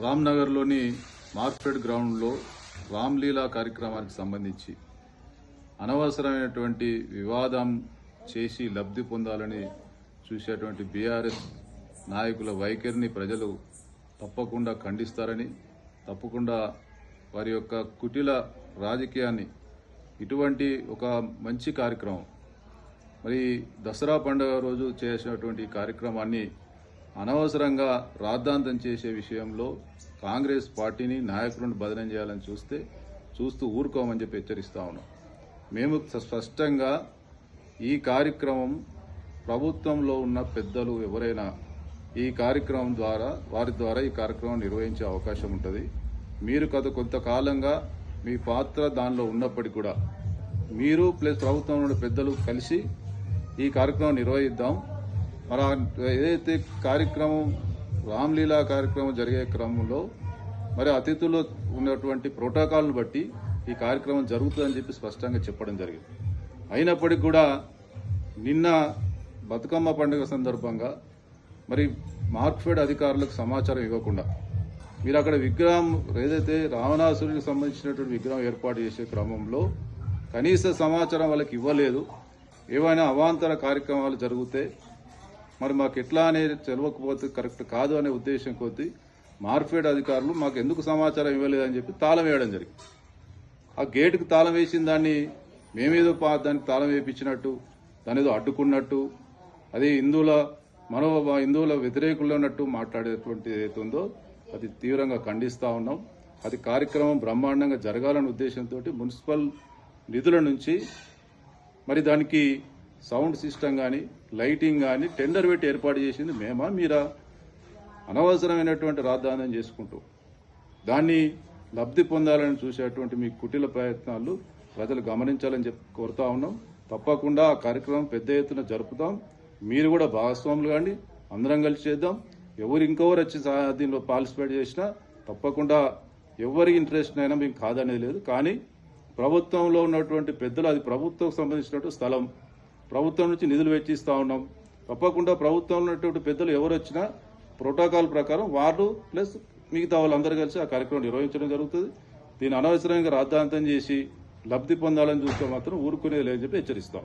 రామ్నగర్లోని market గ్రౌండ్లో రామ్లీలా కార్యక్రమానికి సంబంధించి అనవసరమైనటువంటి వివాదం చేసి లబ్ధి పొందాలని చూసేటువంటి బీఆర్ఎస్ నాయకుల వైఖరిని ప్రజలు తప్పకుండా ఖండిస్తారని తప్పకుండా వారి యొక్క కుటిల రాజకీయాన్ని ఇటువంటి ఒక మంచి కార్యక్రమం మరి దసరా పండుగ రోజు చేసినటువంటి కార్యక్రమాన్ని అనవసరంగా రాద్ధాంతం చేసే విషయంలో కాంగ్రెస్ పార్టీని నాయకులను బదనం చేయాలని చూస్తే చూస్తూ ఊరుకోమని చెప్పి హెచ్చరిస్తా ఉన్నాం. మేము స్పష్టంగా ఈ కార్యక్రమం ప్రభుత్వంలో ఉన్న పెద్దలు ఎవరైనా ఈ కార్యక్రమం ద్వారా వారి ద్వారా ఈ కార్యక్రమం నిర్వహించే అవకాశం ఉంటుంది. మీరు గత కొంతకాలంగా మీ పాత్ర దానిలో ఉన్నప్పటికీ కూడా మీరు ప్లస్ ప్రభుత్వంలో పెద్దలు కలిసి ఈ కార్యక్రమం నిర్వహిద్దాం. మరి ఏదైతే కార్యక్రమం రామ్లీలా కార్యక్రమం జరిగే క్రమంలో మరి అతిథులు ఉన్నటువంటి ప్రోటోకాల్ను బట్టి ఈ కార్యక్రమం జరుగుతుందని చెప్పి స్పష్టంగా చెప్పడం జరిగింది. అయినప్పటికీ కూడా నిన్న బతుకమ్మ పండుగ సందర్భంగా మరి మార్క్ఫెడ్ అధికారులకు సమాచారం ఇవ్వకుండా మీరు అక్కడ విగ్రహం ఏదైతే రావణాసురుడికి సంబంధించినటువంటి విగ్రహం ఏర్పాటు చేసే క్రమంలో కనీస సమాచారం వాళ్ళకి ఇవ్వలేదు. ఏవైనా అవాంతర కార్యక్రమాలు జరిగితే మరి మాకు ఎట్లా అనేది తెలవకపోతే కరెక్ట్ కాదు అనే ఉద్దేశం కొద్దీ మార్ఫేడ్ అధికారులు మాకు ఎందుకు సమాచారం ఇవ్వలేదని చెప్పి తాళం వేయడం జరిగింది. ఆ గేటుకు తాళం వేసిన దాన్ని మేమేదో పా దానికి తాళం వేయించినట్టు దాని ఏదో అడ్డుకున్నట్టు అది హిందువుల మనో హిందువుల వ్యతిరేకులు ఉన్నట్టు మాట్లాడేటువంటి ఏదైతే ఉందో అది తీవ్రంగా ఖండిస్తూ ఉన్నాం. అది కార్యక్రమం బ్రహ్మాండంగా జరగాలనే ఉద్దేశంతో మున్సిపల్ నిధుల నుంచి మరి దానికి సౌండ్ సిస్టమ్ కానీ లైటింగ్ కానీ టెండర్ పెట్టి ఏర్పాటు చేసింది మేమా మీరా? అనవసరమైనటువంటి రాద్ధాంతం చేసుకుంటూ దాన్ని లబ్ధి పొందాలని చూసేటువంటి మీ కుటిల ప్రయత్నాలు ప్రజలు గమనించాలని చెప్పి కోరుతా ఉన్నాం. తప్పకుండా ఆ కార్యక్రమం పెద్ద ఎత్తున జరుపుతాం. మీరు కూడా భాగస్వాములు కానీ అందరం కలిసి చేద్దాం. ఎవరు ఇంకెవరు వచ్చి దీనిలో పార్టిసిపేట్ చేసినా తప్పకుండా ఎవరి ఇంట్రెస్ట్ అయినా మేము కాదనేది లేదు. కానీ ప్రభుత్వంలో ఉన్నటువంటి పెద్దలు అది ప్రభుత్వం సంబంధించినటువంటి స్థలం. ప్రభుత్వం నుంచి నిధులు వెచ్చిస్తా ఉన్నాం. తప్పకుండా ప్రభుత్వంలో ఉన్నటువంటి పెద్దలు ఎవరు వచ్చినా ప్రోటోకాల్ ప్రకారం వార్డు ప్లస్ మిగతా వాళ్ళందరూ కలిసి ఆ కార్యక్రమం నిర్వహించడం జరుగుతుంది. దీన్ని అనవసరంగా రాద్ధాంతం చేసి లబ్ధి పొందాలని చూస్తే మాత్రం ఊరుకునేది లేదని చెప్పి హెచ్చరిస్తాం.